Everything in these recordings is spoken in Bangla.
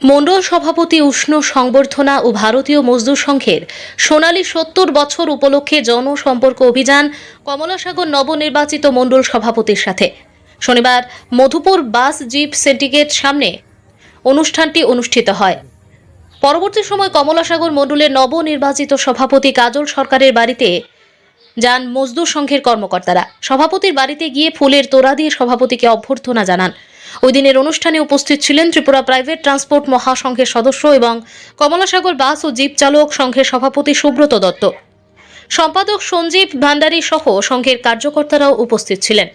মণ্ডল সভাপতি উষ্ণ সংবর্ধনা ও ভারতীয় মজদুর সংঘের সোনালী সত্তর বছর উপলক্ষে জনসম্পর্ক অভিযান কমলাসাগর নবনির্বাচিত মণ্ডল সভাপতির সাথে। শনিবার মধুপুর বাস জিপ সিন্ডিকেট সামনে অনুষ্ঠানটি অনুষ্ঠিত হয়। পরবর্তী সময় কমলাসাগর মণ্ডলের নবনির্বাচিত সভাপতি কাজল সরকারের বাড়িতে যান মজদুর সংঘের কর্মকর্তারা। সভাপতির বাড়িতে গিয়ে ফুলের তোড়া দিয়ে সভাপতিকে অভ্যর্থনা জানান। ওই দিনের অনুষ্ঠানে উপস্থিত ছিলেন ত্রিপুরা প্রাইভেট ট্রান্সপোর্ট মহাসংঘের সদস্য এবং কমলাসাগর বাস ও জিপ চালক সংঘের সভাপতি সুব্রত দত্ত। সম্পাদক সঞ্জীব ভান্ডারী সহ সংঘের কার্যকর্তারাও উপস্থিত ছিলেন।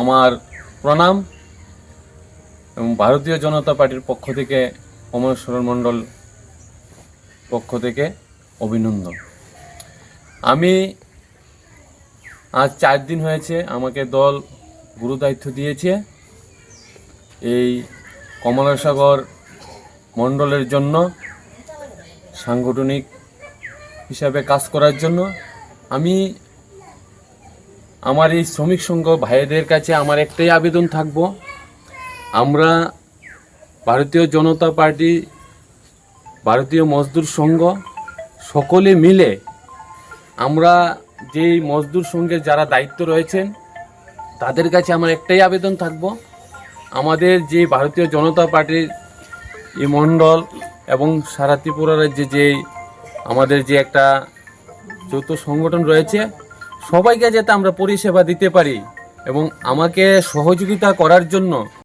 আমার প্রণাম এবং ভারতীয় জনতা পার্টির পক্ষ থেকে কমলেশ্বর মণ্ডল পক্ষ থেকে অভিনন্দন। আমি আজ চার দিন হয়েছে আমাকে দল গুরু দায়িত্ব দিয়েছে। এই কমলাসাগর মণ্ডলের জন্য, সাংগঠনিক হিসাবে কাজ করার জন্য। আমি আমার এই শ্রমিক সংঘ ভাইদের কাছে আমার একটাই আবেদন থাকব। আমরা ভারতীয় জনতা পার্টি, ভারতীয় মজদুর সংঘ সকলে মিলে আমরা যেই মজদুর সঙ্গে যারা দায়িত্ব রয়েছেন, তাদের কাছে আমার একটাই আবেদন থাকব। আমাদের যে ভারতীয় জনতা পার্টির এই মণ্ডল এবং সারা ত্রিপুরা রাজ্যে যে আমাদের যে একটা যৌথ সংগঠন রয়েছে, সবাইকে যাতে আমরা পরিষেবা দিতে পারি এবং আমাকে সহযোগিতা করার জন্য